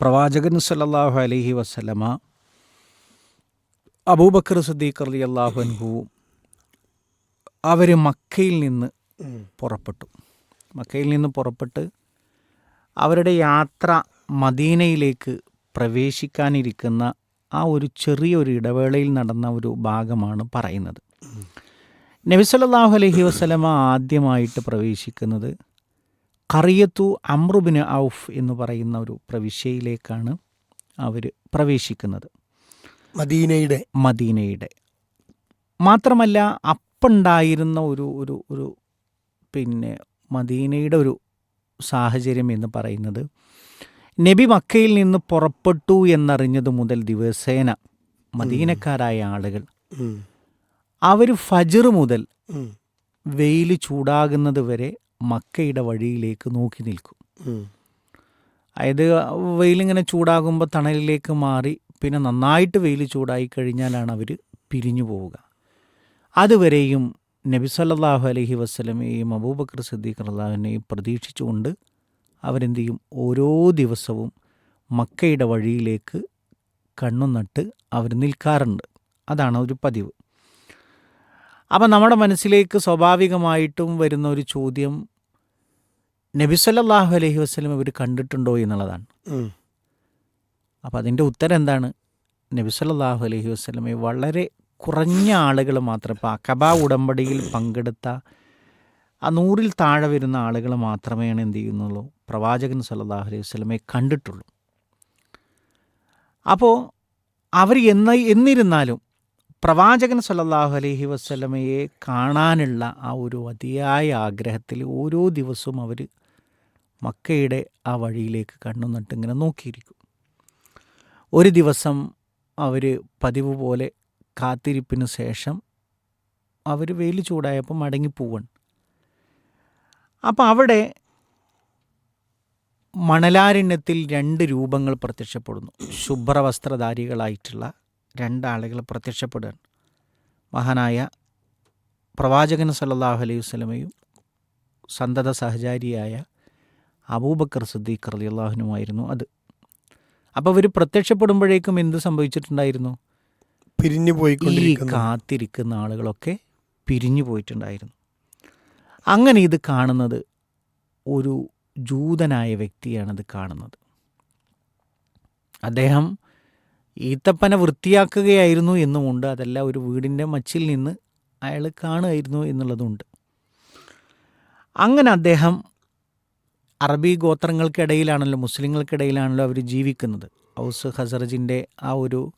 പ്രവാചകൻ സല്ലല്ലാഹു അലഹി വസല്ലമ അബൂബക്കർ സദ്ദീഖ് അലി അള്ളാഹുൻഹു അവർ മക്കയിൽ നിന്ന് പുറപ്പെട്ടു. മക്കയിൽ നിന്ന് പുറപ്പെട്ട് അവരുടെ യാത്ര മദീനയിലേക്ക് പ്രവേശിക്കാനിരിക്കുന്ന ആ ഒരു ചെറിയൊരു ഇടവേളയിൽ നടന്ന ഒരു ഭാഗമാണ് പറയുന്നത്. നബി അലഹി വസ്ലമ ആദ്യമായിട്ട് പ്രവേശിക്കുന്നത് കറിയത്തു അമ്രുബിന് ഔഫ് എന്ന് പറയുന്ന ഒരു പ്രവിശ്യയിലേക്കാണ് അവർ പ്രവേശിക്കുന്നത്. മദീനയുടെ. മദീനയുടെ. മാത്രമല്ല അപ്പുണ്ടായിരുന്ന ഒരു ഒരു ഒരു പിന്നെ മദീനയുടെ ഒരു സാഹചര്യം എന്ന് പറയുന്നത് നബി മക്കയിൽ നിന്ന് പുറപ്പെട്ടു എന്നറിഞ്ഞത് മുതൽ ദിവസേന മദീനക്കാരായ ആളുകൾ. അവർ ഫജർ മുതൽ വെയിൽ ചൂടാകുന്നത് വരെ മക്കയുടെ വഴിയിലേക്ക് നോക്കി നിൽക്കും. അതായത് വെയിലിങ്ങനെ ചൂടാകുമ്പോൾ തണലിലേക്ക് മാറി പിന്നെ നന്നായിട്ട് വെയിൽ ചൂടായി കഴിഞ്ഞാലാണ് അവർ പിരിഞ്ഞു പോവുക. അതുവരെയും നബി സല്ലല്ലാഹു അലഹി വസ്ലമയെയും അബൂബക്കർ സിദ്ദീഖ് അള്ളാഹുവിനെയും പ്രതീക്ഷിച്ചുകൊണ്ട് അവരെന്ത് ചെയ്യും ഓരോ ദിവസവും മക്കയുടെ വഴിയിലേക്ക് കണ്ണു നട്ട് അവർ നിൽക്കാറുണ്ട്. അതാണ് ഒരു പതിവ്. അപ്പം നമ്മുടെ മനസ്സിലേക്ക് സ്വാഭാവികമായിട്ടും വരുന്ന ഒരു ചോദ്യം നബി അലഹി വസ്ലം ഇവർ കണ്ടിട്ടുണ്ടോ എന്നുള്ളതാണ്. അപ്പോൾ അതിന്റെ ഉത്തരം എന്താണ്? നബി അലഹി വസ്ലമെ വളരെ കുറഞ്ഞ ആളുകൾ മാത്രം ഇപ്പോൾ അക്കബ ഉടമ്പടിയിൽ പങ്കെടുത്ത ആ നൂറിൽ താഴെ വരുന്ന ആളുകൾ മാത്രമേ എന്ത് ചെയ്യുന്നുള്ളൂ? പ്രവാചകൻ സല്ലാഹു അലൈഹി വസ്ലമെ കണ്ടിട്ടുള്ളൂ. അപ്പോൾ അവർ എന്ന എന്നിരുന്നാലും പ്രവാചകൻ സല്ലല്ലാഹു അലഹി വസ്ലമയെ കാണാനുള്ള ആ ഒരു അതിയായ ആഗ്രഹത്തിൽ ഓരോ ദിവസവും അവർ മക്കയുടെ ആ വഴിയിലേക്ക് കണ്ണു നട്ടിങ്ങനെ നോക്കിയിരിക്കും. ഒരു ദിവസം അവർ പതിവ് പോലെ കാത്തിരിപ്പിന് ശേഷം അവർ വെയിൽ ചൂടായപ്പോൾ മടങ്ങിപ്പോവാണ് അപ്പം അവിടെ മണലാരണ്യത്തിൽ രണ്ട് രൂപങ്ങൾ പ്രത്യക്ഷപ്പെടുന്നു. ശുഭ്രവസ്ത്രധാരികളായിട്ടുള്ള രണ്ടാളുകൾ പ്രത്യക്ഷപ്പെടുകയാണ്. മഹാനായ പ്രവാചകൻ സല്ലല്ലാഹു അലൈഹി വസ്ലമയും സന്തത സഹചാരിയായ അബൂബക്കർ സിദ്ദീഖ് അള്ളാഹുനുമായിരുന്നു അത്. അപ്പോൾ അവർ പ്രത്യക്ഷപ്പെടുമ്പോഴേക്കും എന്ത് സംഭവിച്ചിട്ടുണ്ടായിരുന്നു? പിരിഞ്ഞു ഈ പോയിക്കൊണ്ടിരിക്കുന്നു കാത്തിരിക്കുന്ന ആളുകളൊക്കെ പിരിഞ്ഞു പോയിട്ടുണ്ടായിരുന്നു. അങ്ങനെ ഇത് കാണുന്നത് ഒരു ജൂതനായ വ്യക്തിയാണത് കാണുന്നത്. അദ്ദേഹം ഈത്തപ്പന വൃത്തിയാക്കുകയായിരുന്നു എന്നുമുണ്ട്. അതല്ല ഒരു വീടിന്റെ മച്ചിൽ നിന്ന് അയാൾ കാണുമായിരുന്നു എന്നുള്ളതുണ്ട് അങ്ങനെ അദ്ദേഹം അറബി ഗോത്രങ്ങൾക്കിടയിലാണല്ലോ മുസ്ലിങ്ങൾക്കിടയിലാണല്ലോ അവർ ജീവിക്കുന്നത്. ഔസ് ഹസറജിന്റെ ആ ഒരു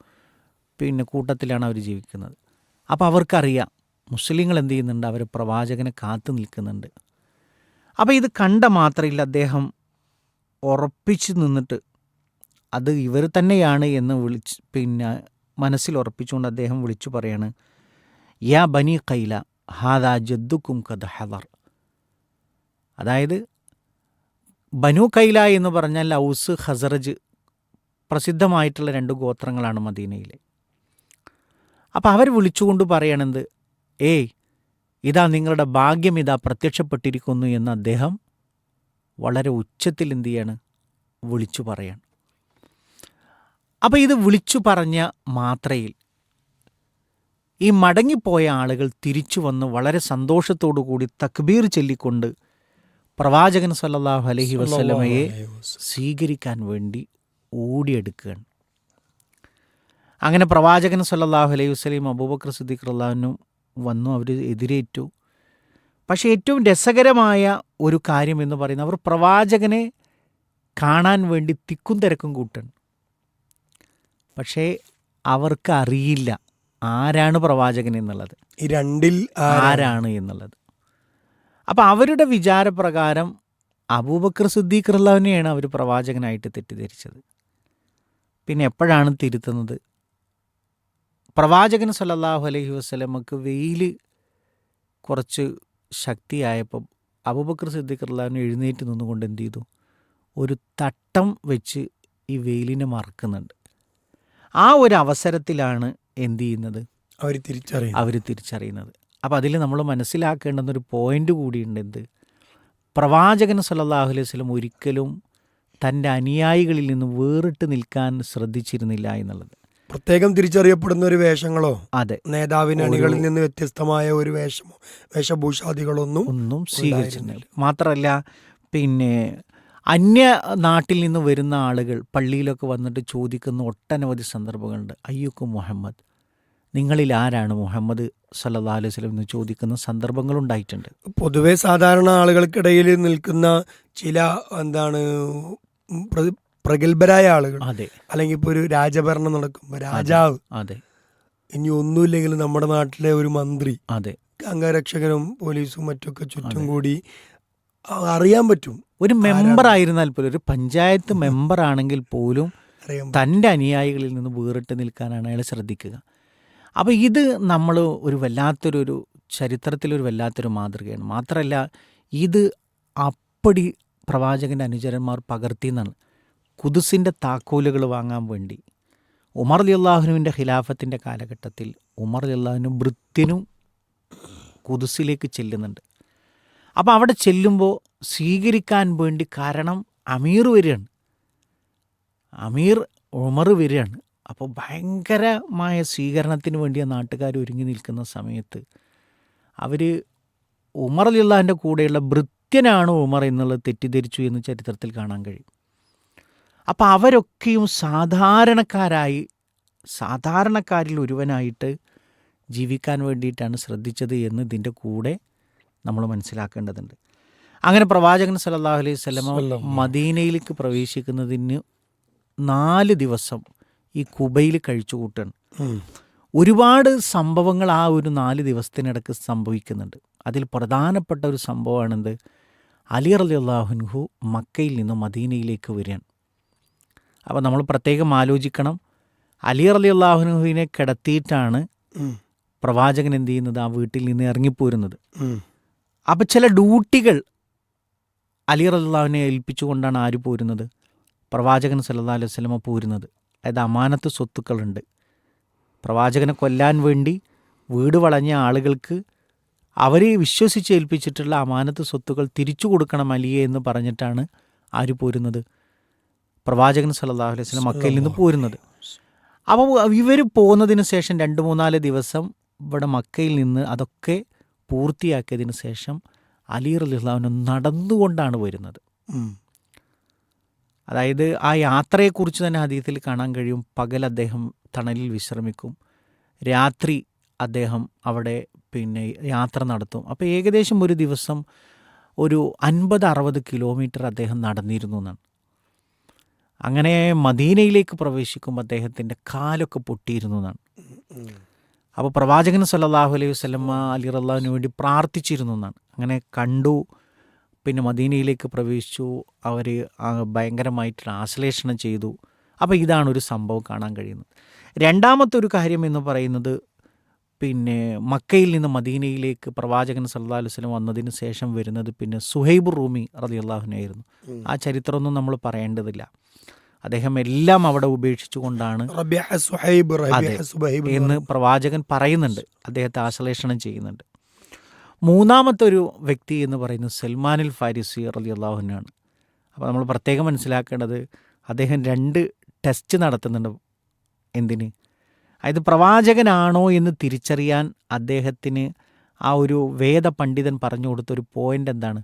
പിന്നെ കൂട്ടത്തിലാണ് അവർ ജീവിക്കുന്നത്. അപ്പോൾ അവർക്കറിയാം മുസ്ലിങ്ങൾ എന്ത് ചെയ്യുന്നുണ്ട്? അവർ പ്രവാചകനെ കാത്തു നിൽക്കുന്നുണ്ട്. അപ്പോൾ ഇത് കണ്ട മാത്രയിൽ അദ്ദേഹം ഉറപ്പിച്ച് നിന്നിട്ട് അത് ഇവർ തന്നെയാണ് എന്ന് വിളിച്ച് പിന്നെ മനസ്സിൽ ഉറപ്പിച്ചുകൊണ്ട് അദ്ദേഹം വിളിച്ചു പറയാണ് യാ ബനി കൈല ഹാദാ ജദ്ദുക്കും കദ ഹദർ. അതായത് ബനു കൈല എന്ന് പറഞ്ഞാൽ ഔസ് ഹസറജ് പ്രസിദ്ധമായിട്ടുള്ള രണ്ട് ഗോത്രങ്ങളാണ് മദീനയിലെ. അപ്പോൾ അവർ വിളിച്ചുകൊണ്ട് പറയണത് ഏ ഇതാ നിങ്ങളുടെ ഭാഗ്യം ഇതാ പ്രത്യക്ഷപ്പെട്ടിരിക്കുന്നു എന്ന് അദ്ദേഹം വളരെ ഉച്ചത്തിൽ എന്തു ചെയ്യാണ്? വിളിച്ചു പറയാണ്. അപ്പോൾ ഇത് വിളിച്ചു പറഞ്ഞ മാത്രയിൽ ഈ മടങ്ങിപ്പോയ ആളുകൾ തിരിച്ചു വന്ന് വളരെ സന്തോഷത്തോടു കൂടി തക്ബീർ ചൊല്ലിക്കൊണ്ട് പ്രവാചകൻ സല്ലാഹു അലഹി വസ്ലമയെ സ്വീകരിക്കാൻ വേണ്ടി ഓടിയെടുക്കുകയാണ്. അങ്ങനെ പ്രവാചകൻ സല്ലാഹു അലൈഹി വസല്ലം അബൂബക്കർ സിദ്ദീഖ് റല്ലാഹുനും വന്നു അവർ എതിരേറ്റു. പക്ഷേ ഏറ്റവും രസകരമായ ഒരു കാര്യം എന്ന് പറയുന്നത് അവർ പ്രവാചകനെ കാണാൻ വേണ്ടി തിക്കും തിരക്കും കൂട്ടണം. പക്ഷേ അവർക്ക് അറിയില്ല ആരാണ് പ്രവാചകൻ എന്നുള്ളത്. ഈ രണ്ടിൽ ആരാണ് എന്നുള്ളത്. അപ്പം അവരുടെ വിചാരപ്രകാരം അബൂബക്കർ സിദ്ദീഖ് റല്ലാവിനെയാണ് അവർ പ്രവാചകനായിട്ട് തെറ്റിദ്ധരിച്ചത്. പിന്നെ എപ്പോഴാണ് തിരുത്തുന്നത്? പ്രവാചകൻ സല്ലല്ലാഹു അലഹി വസ്ലമക്ക് വെയിൽ കുറച്ച് ശക്തിയായപ്പം അബൂബക്കർ സിദ്ദീഖ് റല്ലാവിനെ എഴുന്നേറ്റ് നിന്നുകൊണ്ട് എന്ത് ചെയ്തു? ഒരു തട്ടം വെച്ച് ഈ വെയിലിനെ മറക്കുന്നുണ്ട്. ആ ഒരു അവസരത്തിലാണ് എന്ത് ചെയ്യുന്നത്? അവർ തിരിച്ചറിയും അവർ തിരിച്ചറിയുന്നത്. അപ്പോൾ അതിൽ നമ്മൾ മനസ്സിലാക്കേണ്ടുന്നൊരു പോയിന്റ് കൂടിയുണ്ട് എന്ത്? പ്രവാചകൻ സല്ലാഹു അലൈഹി വസല്ലം ഒരിക്കലും തന്റെ അനുയായികളിൽ നിന്ന് വേറിട്ട് നിൽക്കാൻ ശ്രദ്ധിച്ചിരുന്നില്ല എന്നുള്ളത്. പ്രത്യേകം തിരിച്ചറിയപ്പെടുന്ന ഒരു വേഷങ്ങളോ അതെ. നേതാവിന് അണികളിൽ നിന്ന് വ്യത്യസ്തമായ ഒരു വേഷമോ വേഷഭൂഷാദികളൊന്നും ഒന്നും സ്വീകരിച്ചിരുന്നില്ല. മാത്രമല്ല പിന്നെ അന്യ നാട്ടിൽ നിന്ന് വരുന്ന ആളുകൾ പള്ളിയിലൊക്കെ വന്നിട്ട് ചോദിക്കുന്ന ഒട്ടനവധി സന്ദർഭങ്ങളുണ്ട്. അയ്യുക്കും മുഹമ്മദ്. നിങ്ങളിൽ ആരാണ് മുഹമ്മദ് സല്ലാ അലൈഹി സ്വലം എന്ന് ചോദിക്കുന്ന സന്ദർഭങ്ങളുണ്ടായിട്ടുണ്ട് പൊതുവെ സാധാരണ ആളുകൾക്കിടയിൽ നിൽക്കുന്ന ചില എന്താണ് പ്രഗത്ഭരായ ആളുകൾ. അതെ. അല്ലെങ്കിൽ ഇപ്പോൾ ഒരു രാജഭരണം നടക്കുമ്പോൾ രാജാവ്. അതെ. ഇനി ഒന്നുമില്ലെങ്കിലും നമ്മുടെ നാട്ടിലെ ഒരു മന്ത്രി. അതെ. അംഗരക്ഷകനും പോലീസും മറ്റൊക്കെ ചുറ്റും കൂടി അറിയാൻ പറ്റും. ഒരു മെമ്പർ ആയിരുന്നാൽ പോലും ഒരു പഞ്ചായത്ത് മെമ്പർ ആണെങ്കിൽ പോലും. തന്റെ അനുയായികളിൽ നിന്ന് വേറിട്ട് നിൽക്കാനാണ് അയാൾ ശ്രദ്ധിക്കുക. അപ്പോൾ ഇത് നമ്മൾ ഒരു വല്ലാത്തൊരു ഒരു ചരിത്രത്തിലൊരു വല്ലാത്തൊരു മാതൃകയാണ്. മാത്രമല്ല ഇത് അപ്പടി പ്രവാചകന്റെ അനുചരന്മാർ പകർത്തിയെന്നാണ്. കുതുസിന്റെ താക്കോലുകൾ വാങ്ങാൻ വേണ്ടി. ഉമർ അള്ളാഹുനുവിന്റെ ഖിലാഫത്തിന്റെ കാലഘട്ടത്തിൽ ഉമർ അള്ളാഹുനു ഭൃത്യനും കുതുസിലേക്ക് ചെല്ലുന്നുണ്ട്. അപ്പോൾ അവിടെ ചെല്ലുമ്പോൾ സ്വീകരിക്കാൻ വേണ്ടി കാരണം അമീർ വരികയാണ്. അമീർ ഉമർ വരികയാണ്. അപ്പോൾ ഭയങ്കരമായ സ്വീകരണത്തിന് വേണ്ടി ആ നാട്ടുകാർ ഒരുങ്ങി നിൽക്കുന്ന സമയത്ത് അവർ ഉമർ അലിള്ളാഹിന്റെ കൂടെയുള്ള ഭൃത്യനാണ് ഉമർ എന്നുള്ളത് തെറ്റിദ്ധരിച്ചു എന്ന് ചരിത്രത്തിൽ കാണാൻ കഴിയും. അപ്പോൾ അവരൊക്കെയും സാധാരണക്കാരായി സാധാരണക്കാരിൽ ഒരുവനായിട്ട് ജീവിക്കാൻ വേണ്ടിയിട്ടാണ് ശ്രദ്ധിച്ചത് എന്ന് ഇതിന്റെ കൂടെ നമ്മൾ മനസ്സിലാക്കേണ്ടതുണ്ട്. അങ്ങനെ പ്രവാചകൻ സല്ലല്ലാഹു അലൈഹി സ്വലമ മദീനയിലേക്ക് പ്രവേശിക്കുന്നതിന് നാല് ദിവസം ഈ കുബയിൽ കഴിച്ചു കൂട്ടാണ് ഒരുപാട് സംഭവങ്ങൾ ആ ഒരു നാല് ദിവസത്തിനിടക്ക് സംഭവിക്കുന്നുണ്ട്. അതിൽ പ്രധാനപ്പെട്ട ഒരു സംഭവമാണെന്ത്? അലി അലി അള്ളാഹുൻഹു മക്കയിൽ നിന്ന് മദീനയിലേക്ക് വരികയാണ്. അപ്പോൾ നമ്മൾ പ്രത്യേകം ആലോചിക്കണം. അലി അലി അള്ളാഹുനുഹുവിനെ കിടത്തിയിട്ടാണ്. പ്രവാചകൻ എന്ത് ചെയ്യുന്നത്? ആ വീട്ടിൽ നിന്ന് ഇറങ്ങിപ്പോരുന്നത്. അപ്പം ചില ഡ്യൂട്ടികൾ അലി റല്ലാവിനെ ഏൽപ്പിച്ചുകൊണ്ടാണ് ആര് പോരുന്നത്? പ്രവാചകൻ സല്ലല്ലാഹു അലൈഹി സ്വലമ പോരുന്നത്. അതായത് അമാനത്ത് സ്വത്തുക്കളുണ്ട്. പ്രവാചകനെ കൊല്ലാൻ വേണ്ടി വീട് വളഞ്ഞ ആളുകൾക്ക് അവരെ വിശ്വസിച്ച് ഏൽപ്പിച്ചിട്ടുള്ള അമാനത്ത് സ്വത്തുക്കൾ തിരിച്ചു കൊടുക്കണം അലിയെ എന്ന് പറഞ്ഞിട്ടാണ് ആര് പോരുന്നത്? പ്രവാചകൻ സല്ലാ അലൈഹി വസല്ലം മക്കയിൽ നിന്ന് പോരുന്നത്. അപ്പോൾ ഇവർ പോകുന്നതിന് ശേഷം രണ്ട് മൂന്നാൽ ദിവസം ഇവിടെ മക്കയിൽ നിന്ന് അതൊക്കെ പൂർത്തിയാക്കിയതിന് ശേഷം അലി റലിഹ്ലാവിന് നടന്നുകൊണ്ടാണ് വരുന്നത്. അതായത് ആ യാത്രയെക്കുറിച്ച് തന്നെ അദ്ദേഹത്തിൽ കാണാൻ കഴിയും. പകൽ അദ്ദേഹം തണലിൽ വിശ്രമിക്കും. രാത്രി അദ്ദേഹം അവിടെ പിന്നെ യാത്ര നടത്തും. അപ്പോൾ ഏകദേശം ഒരു ദിവസം ഒരു അൻപത് അറുപത് കിലോമീറ്റർ അദ്ദേഹം നടന്നിരുന്നു എന്നാണ്. അങ്ങനെ മദീനയിലേക്ക് പ്രവേശിക്കുമ്പോൾ അദ്ദേഹത്തിന്റെ കാലൊക്കെ പൊട്ടിയിരുന്നു എന്നാണ്. അപ്പോൾ പ്രവാചകൻ സല്ലാഹു അലൈഹി വസല്ലമ അലി റല്ലാഹുവിന് വേണ്ടി പ്രാർത്ഥിച്ചിരുന്നു എന്നാണ്. അങ്ങനെ കണ്ടു പിന്നെ മദീനയിലേക്ക് പ്രവേശിച്ചു. അവർ ഭയങ്കരമായിട്ട് ആശ്ലേഷണം ചെയ്തു. അപ്പോൾ ഇതാണ് ഒരു സംഭവം കാണാൻ കഴിയുന്നത്. രണ്ടാമത്തെ ഒരു കാര്യം എന്ന് പറയുന്നത് പിന്നെ മക്കയിൽ നിന്ന് മദീനയിലേക്ക് പ്രവാചകൻ സല്ലാ അലൈഹി വസല്ലം വന്നതിന് ശേഷം വരുന്നത് പിന്നെ സുഹൈബ് റൂമി റതി അള്ളാഹുനായിരുന്നു ആ ചരിത്രമൊന്നും നമ്മൾ പറയേണ്ടതില്ല. അദ്ദേഹം എല്ലാം അവിടെ ഉപേക്ഷിച്ചുകൊണ്ടാണ് എന്ന് പ്രവാചകൻ പറയുന്നുണ്ട്. അദ്ദേഹത്തെ ആശ്ലേഷണം ചെയ്യുന്നുണ്ട്. മൂന്നാമത്തെ ഒരു വ്യക്തി എന്ന് പറയുന്നത് സൽമാനിൽ ഫാരിസി റലി അള്ളാഹുനാണ് അപ്പോൾ നമ്മൾ പ്രത്യേകം മനസ്സിലാക്കേണ്ടത് അദ്ദേഹം രണ്ട് ടെസ്റ്റ് നടത്തുന്നുണ്ട്. എന്തിന്? അതായത് പ്രവാചകനാണോ എന്ന് തിരിച്ചറിയാൻ അദ്ദേഹത്തിന് ആ ഒരു വേദ പണ്ഡിതൻ പറഞ്ഞു കൊടുത്തൊരു പോയിന്റ് എന്താണ്?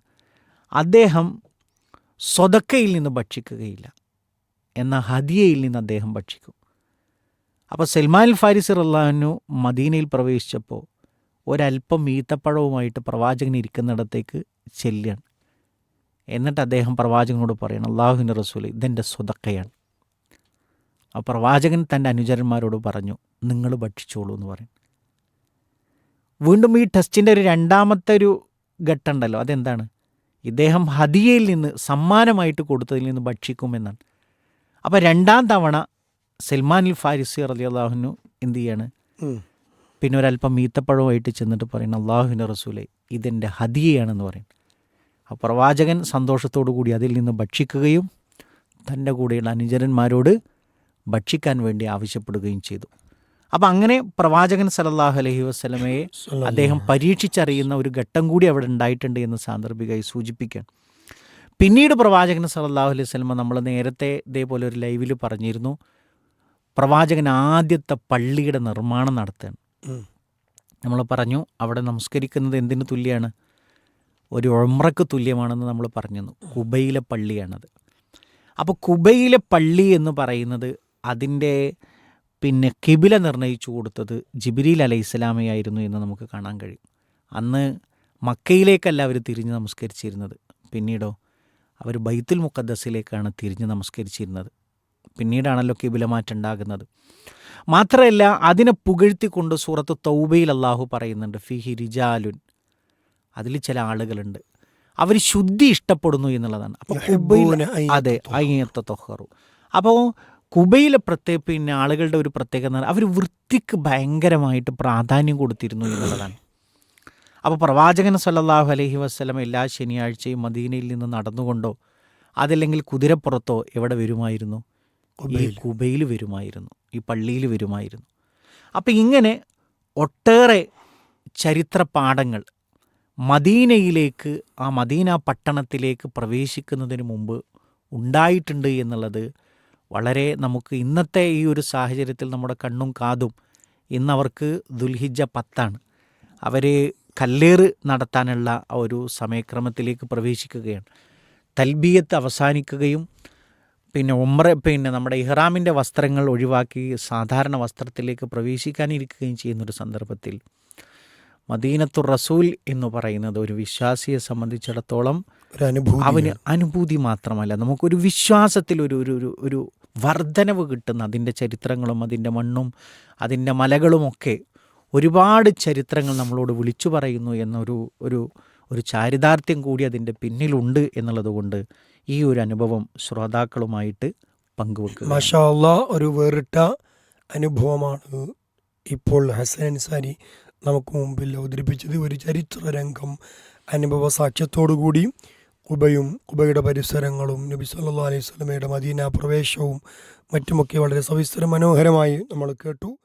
അദ്ദേഹം സ്വതക്കയിൽ നിന്ന് ഭക്ഷിക്കുകയില്ല. എന്നാൽ ഹദിയയിൽ നിന്ന് അദ്ദേഹം ഭക്ഷിക്കും. അപ്പോൾ സൽമാൻ ഫാരിസ് റല്ലാഹു മദീനയിൽ പ്രവേശിച്ചപ്പോൾ ഒരല്പം ഈത്തപ്പഴവുമായിട്ട് പ്രവാചകൻ ഇരിക്കുന്നിടത്തേക്ക് ചെല്ലുകയാണ് എന്നിട്ട് അദ്ദേഹം പ്രവാചകനോട് പറയണം അള്ളാഹുവിന്റെ റസൂൽ ഇതെന്റെ സ്വതക്കയാണ്. ആ പ്രവാചകൻ തന്റെ അനുചരന്മാരോട് പറഞ്ഞു നിങ്ങൾ ഭക്ഷിച്ചോളൂ എന്ന് പറയും. വീണ്ടും ഈ ടെസ്റ്റിന്റെ ഒരു രണ്ടാമത്തെ ഒരു ഘട്ടമുണ്ടല്ലോ അതെന്താണ്? ഇദ്ദേഹം ഹദിയയിൽ നിന്ന് സമ്മാനമായിട്ട് കൊടുത്തതിൽ നിന്ന് ഭക്ഷിക്കുമെന്നാണ് അപ്പോൾ രണ്ടാം തവണ സൽമാനിൽ ഫാരിസി റലി അള്ളാഹുനു എന്ത് ചെയ്യാണ്. പിന്നെ ഒരല്പം മീത്തപ്പഴവുമായിട്ട് ചെന്നിട്ട് പറയുന്നത് അള്ളാഹുവിന്റെ റസൂലെ ഇതെന്റെ ഹദിയയാണെന്ന് പറയും ആ പ്രവാചകൻ സന്തോഷത്തോടു കൂടി അതിൽ നിന്ന് ഭക്ഷിക്കുകയും തന്റെ കൂടെയുള്ള അനുചരന്മാരോട് ഭക്ഷിക്കാൻ വേണ്ടി ആവശ്യപ്പെടുകയും ചെയ്തു. അപ്പം അങ്ങനെ പ്രവാചകൻ സലല്ലാഹു അലഹി വസ്ലമയെ അദ്ദേഹം പരീക്ഷിച്ചറിയുന്ന ഒരു ഘട്ടം കൂടി അവിടെ ഉണ്ടായിട്ടുണ്ട് എന്ന് സാന്ദർഭികമായി സൂചിപ്പിക്കാൻ പിന്നീട് പ്രവാചകൻ സല്ലല്ലാഹു അലൈഹി സ്വലമ നമ്മൾ നേരത്തെ ഇതേപോലെ ഒരു ലൈവിൽ പറഞ്ഞിരുന്നു. പ്രവാചകൻ ആദ്യത്തെ പള്ളിയുടെ നിർമ്മാണം നടത്തുകയാണ്. നമ്മൾ പറഞ്ഞു അവിടെ നമസ്കരിക്കുന്നത് എന്തിനു തുല്യമാണ്? ഒരു ഒമ്രക്ക് തുല്യമാണെന്ന് നമ്മൾ പറഞ്ഞു കുബയിലെ പള്ളിയാണത്. അപ്പോൾ കുബയിലെ പള്ളി എന്ന് പറയുന്നത് അതിന്റെ പിന്നെ കിബില നിർണയിച്ചു കൊടുത്തത് ജിബിരിൽ അലൈഹി ഇസ്ലാമയായിരുന്നു എന്ന് നമുക്ക് കാണാൻ കഴിയും. അന്ന് മക്കയിലേക്കല്ല അവർ തിരിഞ്ഞ് നമസ്കരിച്ചിരുന്നത്. പിന്നീടോ അവർ ബൈത്തുൽ മുഖദ്ദസിലേക്കാണ് തിരിഞ്ഞ് നമസ്കരിച്ചിരുന്നത്. പിന്നീടാണല്ലോ കിബില മാറ്റം ഉണ്ടാകുന്നത് മാത്രമല്ല അതിനെ പുകഴ്ത്തിക്കൊണ്ട് സൂറത്ത് തൗബയിൽ അള്ളാഹു പറയുന്നുണ്ട് ഫിഹി റിജാലുൻ. അതിൽ ചില ആളുകളുണ്ട്. അവർ ശുദ്ധി ഇഷ്ടപ്പെടുന്നു എന്നുള്ളതാണ്. അപ്പോൾ അതെ അയ്യത്ത തൊഹറു അപ്പോൾ കുബയിലെ പ്രത്യേക പിന്നെ ആളുകളുടെ ഒരു പ്രത്യേകത അവർ വൃത്തിക്ക് ഭയങ്കരമായിട്ട് പ്രാധാന്യം കൊടുത്തിരുന്നു എന്നുള്ളതാണ്. അപ്പോൾ പ്രവാചകൻ സല്ലാഹു അലഹി വസ്ലം എല്ലാ ശനിയാഴ്ചയും മദീനയിൽ നിന്ന് നടന്നുകൊണ്ടോ അതല്ലെങ്കിൽ കുതിരപ്പുറത്തോ എവിടെ വരുമായിരുന്നു? ഈ കുബയിൽ. വരുമായിരുന്നു ഈ പള്ളിയിൽ വരുമായിരുന്നു. അപ്പം ഇങ്ങനെ ഒട്ടേറെ ചരിത്ര പാഠങ്ങൾ മദീനയിലേക്ക് ആ മദീന പട്ടണത്തിലേക്ക് പ്രവേശിക്കുന്നതിന് മുമ്പ് ഉണ്ടായിട്ടുണ്ട് എന്നുള്ളത് വളരെ നമുക്ക് ഇന്നത്തെ ഈ ഒരു സാഹചര്യത്തിൽ നമ്മുടെ കണ്ണും കാതും ഇന്നവർക്ക് ദുൽഹിജ പത്താണ്. അവർ കല്ലേറ് നടത്താനുള്ള ആ ഒരു സമയക്രമത്തിലേക്ക് പ്രവേശിക്കുകയാണ്. തൽബിയത്ത് അവസാനിക്കുകയും പിന്നെ ഉമ്ര പിന്നെ നമ്മുടെ ഇഹ്റാമിന്റെ വസ്ത്രങ്ങൾ ഒഴിവാക്കി സാധാരണ വസ്ത്രത്തിലേക്ക് പ്രവേശിക്കാനിരിക്കുകയും ചെയ്യുന്നൊരു സന്ദർഭത്തിൽ മദീനത്തു റസൂൽ എന്ന് പറയുന്നത് ഒരു വിശ്വാസിയെ സംബന്ധിച്ചിടത്തോളം അവന് അനുഭൂതി മാത്രമല്ല നമുക്കൊരു വിശ്വാസത്തിൽ ഒരു ഒരു ഒരു ഒരു വർധനവ് കിട്ടുന്ന അതിന്റെ ചരിത്രങ്ങളും അതിന്റെ മണ്ണും അതിന്റെ മലകളുമൊക്കെ ഒരുപാട് ചരിത്രങ്ങൾ നമ്മളോട് വിളിച്ചു പറയുന്നു എന്നൊരു ഒരു ഒരു ചാരിതാർത്ഥ്യം കൂടി അതിന്റെ പിന്നിലുണ്ട് എന്നുള്ളതുകൊണ്ട് ഈ ഒരു അനുഭവം ശ്രോതാക്കളുമായിട്ട് പങ്കുവെക്കുക. മാഷാ അള്ളാ ഒരു വേറിട്ട അനുഭവമാണ് ഇപ്പോൾ ഹസൻ അൻസാരി നമുക്ക് മുമ്പിൽ അവതരിപ്പിച്ചത്. ഒരു ചരിത്ര രംഗം അനുഭവ സാക്ഷ്യത്തോടുകൂടി കുബയും കുബയുടെ പരിസരങ്ങളും നബി സല്ലാ അലൈഹി സ്വലമയുടെ മദീന പ്രവേശവും മറ്റുമൊക്കെ വളരെ സവിസ്തര മനോഹരമായി നമ്മൾ കേട്ടു.